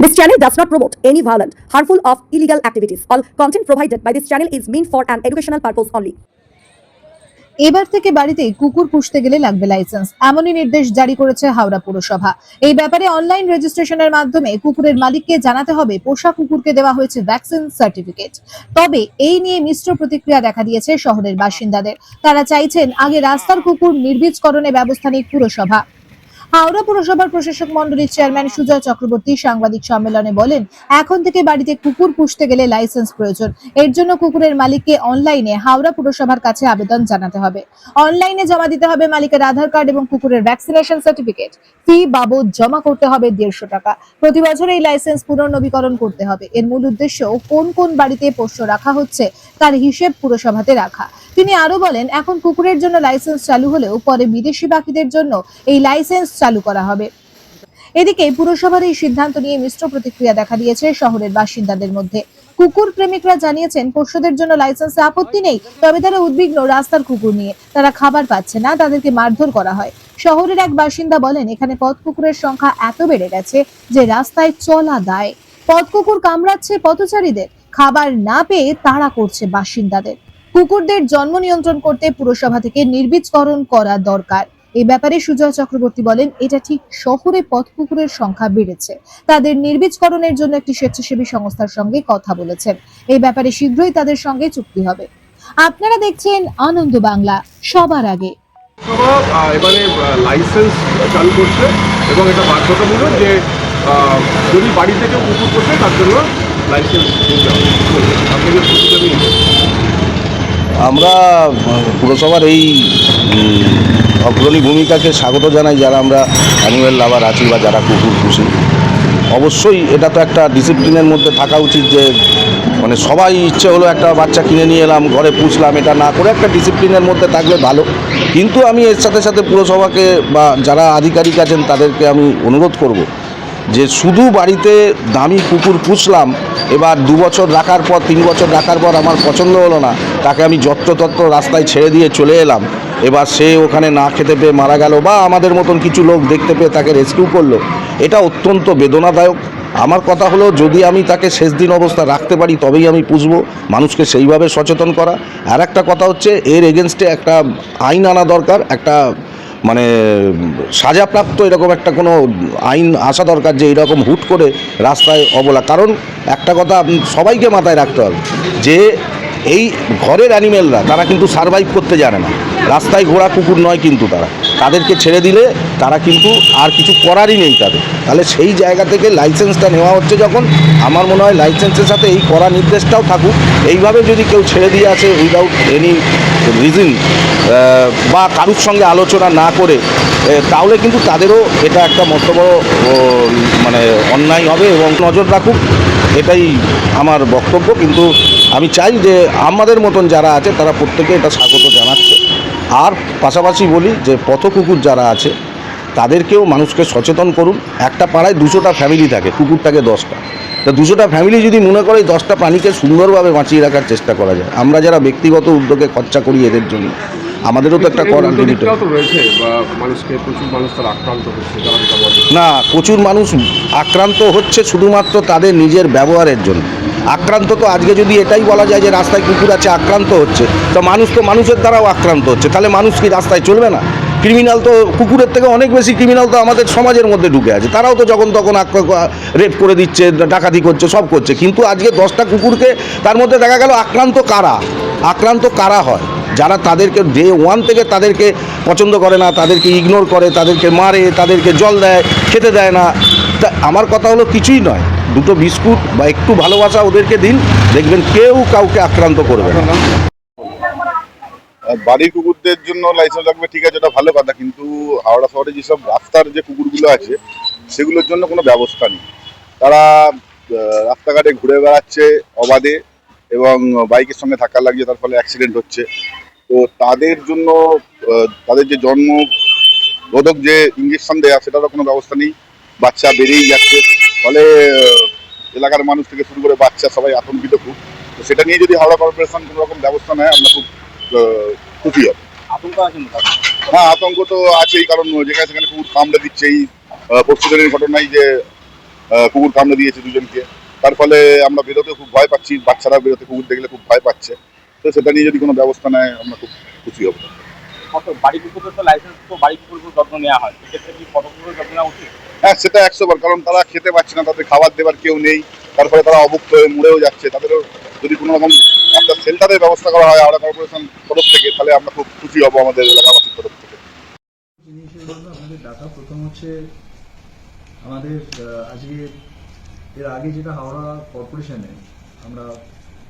This channel does not promote any violent, harmful, or illegal activities. All content provided by this channel is meant for an educational purpose only. এবার থেকে বাড়িতে কুকুর পুষতে গেলে লাগবে licence এমনই নির্দেশ জারি করেছে হাওড়া পুরসভা। এই ব্যাপারে অনলাইন রেজিস্ট্রেশনের মাধ্যমে কুকুরের মালিককে জানাতে হবে পোষা কুকুরকে দেওয়া হয়েছে ভ্যাকসিন সার্টিফিকেট তবে এই নিয়ে মিশ্র প্রতিক্রিয়া দেখা দিয়েছে শহরের বাসিন্দাদের। তারা চাইছেন আগে রাস্তার কুকুর নির্বীজকরণে ব্যবস্থা নিক পুরসভা। হাওড়া পুরসভার প্রশাসক মন্ডলীর চেয়ারম্যান সুজয় চক্রবর্তী সাংবাদিক সম্মেলনে বলেন, এখন থেকে বাড়িতে কুকুর পুষতে গেলে লাইসেন্স প্রয়োজন। এর জন্য কুকুরের মালিককে অনলাইনে হাওড়া পুরসভার কাছে আবেদন জানাতে হবে। অনলাইনে জমা দিতে হবে মালিকের আধার কার্ড এবং কুকুরের ভ্যাকসিনেশন সার্টিফিকেট ফি বাবদ জমা করতে হবে দেড়শো টাকা। প্রতি বছর এই লাইসেন্স পুনর্নবীকরণ করতে হবে। এর মূল উদ্দেশ্য কোন কোন বাড়িতে পোষ্য রাখা হচ্ছে তার হিসেব পুরসভাতে রাখা। তিনি আরও বলেন, এখন কুকুরের জন্য লাইসেন্স চালু হলেও পরে বিদেশি পাখিদের জন্য এই লাইসেন্স চালু করা হবে। এদিকে পুরসভার এই সিদ্ধান্ত নিয়ে মিশ্র প্রতিক্রিয়া দেখা দিয়েছে শহরের বাসিন্দাদের মধ্যে। কুকুর প্রেমিকরা জানিয়েছেন পোষ্যদের জন্য লাইসেন্সে আপত্তি নেই, তবে তারা উদ্বিগ্ন রাস্তার কুকুর নিয়ে। তারা খাবার পাচ্ছে না, তাদেরকে মারধর করা হয়। শহরের এক বাসিন্দা বলেন, এখানে পথ কুকুরের সংখ্যা এত বেড়ে গেছে যে রাস্তায় চলা দায়। পথ কুকুর কামড়াচ্ছে পথচারীদের, খাবার না পেয়ে তাড়া করছে বাসিন্দাদের। কুকুরদের জন্ম নিয়ন্ত্রণ করতে পুরসভা থেকে নির্বীজকরণ করা দরকার। এই ব্যাপারে সুজয় চক্রবর্তী বলেন, এটা ঠিক শহরে পথ কুকুরের সংখ্যা বেড়েছে। তাদের নির্বীজকরণের জন্য একটি স্বেচ্ছাসেবী সংস্থার সঙ্গে কথা বলেছেন। এই ব্যাপারে শীঘ্রই তাদের সঙ্গে চুক্তি হবে। আপনারা দেখছেন আনন্দ বাংলা, সবার আগে। এবারে লাইসেন্স চালু করছে এবং এটা বাধ্যতামূলক যে যদি বাড়ি থেকে কুকুর পোষে, তার জন্য লাইসেন্স নিতে আমরা পুরসভার এই অগ্রণী ভূমিকাকে স্বাগত জানাই যারা আমরা অ্যানিম্যাল লাভার আছি বা যারা কুকুর খুশি অবশ্যই এটা তো একটা ডিসিপ্লিনের মধ্যে থাকা উচিত যে মানে সবাই ইচ্ছে হলো একটা বাচ্চা কিনে নিয়ে এলাম, ঘরে পুষলাম, এটা না করে একটা ডিসিপ্লিনের মধ্যে থাকলে ভালো। কিন্তু আমি এর সাথে সাথে পুরসভাকে বা যারা আধিকারিক আছেন তাদেরকে আমি অনুরোধ করব যে শুধু বাড়িতে দামি কুকুর পুষলাম, এবার দু বছর রাখার পর, তিন বছর রাখার পর আমার পছন্দ হলো না, তাকে আমি যত্রতত্র রাস্তায় ছেড়ে দিয়ে চলে এলাম। এবার সে ওখানে না খেতে পেয়ে মারা গেল বা আমাদের মতন কিছু লোক দেখতে পেয়ে তাকে রেস্কিউ করল, এটা অত্যন্ত বেদনাদায়ক। আমার কথা হলো, যদি আমি তাকে শেষ দিন অবস্থা রাখতে পারি, তবেই আমি পুষবো, মানুষকে সেইভাবে সচেতন করা। আর একটা কথা হচ্ছে, এর এগেনস্টে একটা আইন আনা দরকার, একটা মানে সাজাপ্রাপ্ত এরকম একটা কোনো আইন আসা দরকার যে এরকম হুট করে রাস্তায় অবলা। কারণ একটা কথা সবাইকে মাথায় রাখতে হবে যে এই ঘরের অ্যানিমেলরা তারা কিন্তু সারভাইভ করতে জানে না। রাস্তায় ঘোড়া, কুকুর নয় কিন্তু তারা। তাদেরকে ছেড়ে দিলে তারা কিন্তু আর কিছু করারই নেই তাদের। তাহলে সেই জায়গা থেকে লাইসেন্সটা নেওয়া হচ্ছে যখন, আমার মনে হয় লাইসেন্সের সাথে এই কড়া নির্দেশটাও থাকুক। এইভাবে যদি কেউ ছেড়ে দিয়ে আসে উইদাউট এনি রিজন বা কারুর সঙ্গে আলোচনা না করে তাহলে কিন্তু তাদেরও এটা একটা মস্ত বড় মানে অন্যায় হবে এবং নজর রাখুক। এটাই আমার বক্তব্য, কিন্তু আমি চাই যে আমাদের মতন যারা আছে, তারা প্রত্যেকে এটা স্বাগত জানাচ্ছে। আর পাশাপাশি বলি যে পথ কুকুর যারা আছে, তাদেরকেও মানুষকে সচেতন করুন। একটা পাড়ায় দুশোটা ফ্যামিলি থাকে কুকুর থাকে দশটা। তা দুশোটা ফ্যামিলি যদি মনে করে দশটা প্রাণীকে সুন্দরভাবে বাঁচিয়ে রাখার চেষ্টা করা যায়, আমরা যারা ব্যক্তিগত উদ্যোগে খরচা করি এদের জন্য আমাদেরও তো একটা করার লিমিট না প্রচুর মানুষ আক্রান্ত হচ্ছে শুধুমাত্র তাদের নিজের ব্যবহারের জন্য। আক্রান্ত তো আজকে যদি এটাই বলা যায় যে রাস্তায় কুকুর আছে আক্রান্ত হচ্ছে তো মানুষ তো মানুষের দ্বারাও আক্রান্ত হচ্ছে। তাহলে মানুষ কি রাস্তায় চলবে না? ক্রিমিনাল তো কুকুরের থেকে অনেক বেশি ক্রিমিনাল তো আমাদের সমাজের মধ্যে ঢুকে আছে। তারাও তো যখন তখন রেপ করে দিচ্ছে ডাকাতি করছে সব করছে। কিন্তু আজকে দশটা কুকুরকে তার মধ্যে দেখা গেল আক্রান্ত কারা? আক্রান্ত কারা হয়? যারা তাদেরকে ডে ওয়ান থেকে তাদেরকে পছন্দ করে না, তাদেরকে ইগনোর করে, তাদেরকে মারে, তাদেরকে জল দেয়, খেতে দেয় না, তা আমার কথা হলো কিছুই নয়। দুটো বিস্কুট বা একটু ভালোবাসা ওদেরকে দিন, দেখবেন কেউ কাউকে আক্রান্ত করবে না। বাড়ির কুকুরদের জন্য লাইসেন্স লাগবে, ঠিক আছে, ওটা ভালো কথা, কিন্তু হাওড়া শহরে যেসব রাস্তার যে কুকুরগুলো আছে, সেগুলোর জন্য কোনো ব্যবস্থা নেই। তারা রাস্তাঘাটে ঘুরে বেড়াচ্ছে অবাধে এবং বাইকের সঙ্গে ধাক্কা লাগছে, তার ফলে অ্যাক্সিডেন্ট হচ্ছে। তো তাদের জন্য তাদের যে জন্ম রোধক যে ইঞ্জেকশন দেওয়া সেটারও কোনো ব্যবস্থা নেই। বাচ্চা বেরিয়েই যাচ্ছে। ফলে এলাকার মানুষ থেকে শুরু করে বাচ্চা সবাই আতঙ্কিত খুব। তো সেটা নিয়ে যদি হাওড়া কর্পোরেশন কোনো রকম ব্যবস্থা নেয় আমরা খুব খুশি হবে। হ্যাঁ আতঙ্ক তো আছেই কারণ যেখানে সেখানে কুকুর কামড়ে দিচ্ছে এই আহ, পরশু দিনের ঘটনায় যে কুকুর কামড়ে দিয়েছে দুজনকে তার ফলে আমরা বেরোতে খুব ভয় পাচ্ছি। বাচ্চারা বেরোতে কুকুর দেখলে খুব ভয় পাচ্ছে। তো সেটা নিয়ে যদি কোনো ব্যবস্থা নেয় আমরা খুব খুশি হব। বাড়ি কুকুরের তো লাইসেন্স তো বাড়ি কুকুরের যত্ন নেওয়া হয়। সেক্ষেত্রে কি কত কুকুরের যত্ন নেওয়া উচিত? হ্যাঁ সেটা একশো বার। কারণ তারা খেতে পাচ্ছে না তাদের খাবার দেবার কেউ নেই। তারপরে তারা অভুক্ত হয়ে মরেও যাচ্ছে। তাদেরও যদি কোনো রকম একটা শেল্টারের ব্যবস্থা করা হয় হাওড়া কর্পোরেশন তরফ থেকে তাহলে আমরা খুব খুশি হব আমাদের এলাকাবাসীর তরফ থেকে। আমাদের ডাটা প্রথম হচ্ছে আমাদের আজকে এর আগে যেটা হাওড়া কর্পোরেশনে আমরা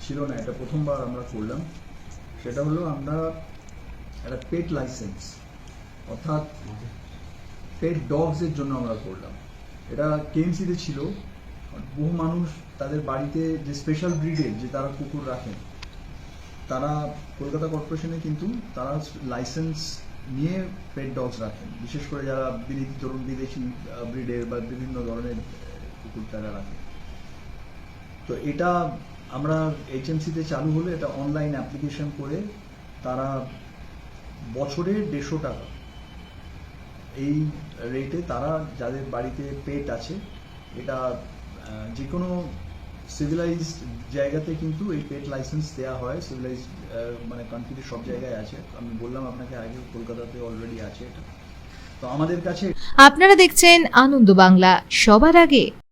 ছিল না, এটা প্রথমবার আমরা করলাম। সেটা হলো আমরা একটা পেট লাইসেন্স অর্থাৎ পেট ডগসের জন্য আমরা করলাম। এটা কেএমসিতে ছিল। বহু মানুষ তাদের বাড়িতে যে স্পেশাল ব্রিডের যে তারা কুকুর রাখেন তারা কলকাতা কর্পোরেশনে কিন্তু তারা লাইসেন্স নিয়ে পেট ডগস রাখেন। বিশেষ করে যারা বিদেশি, ধরুন বিদেশি ব্রিডের বা বিভিন্ন ধরনের কুকুর তারা রাখেন তো এটা আমরা এইচএমসিতে চালু হলে এটা অনলাইন অ্যাপ্লিকেশন করে তারা বছরে দেড়শো টাকা এই রেটে তারা যাদের বাড়িতে পেট আছে, এটা যে কোনো সিভিলাইজড জায়গাতে কিন্তু এই পেট লাইসেন্স দেওয়া হয় সিভিলাইজড মানে কান্ট্রিতে সব জায়গায় আছে। আমি বললাম আপনাকে আগে, কলকাতাতে অলরেডি আছে এটা। তো আমাদের কাছে আপনারা দেখছেন আনন্দ বাংলা, সবার আগে।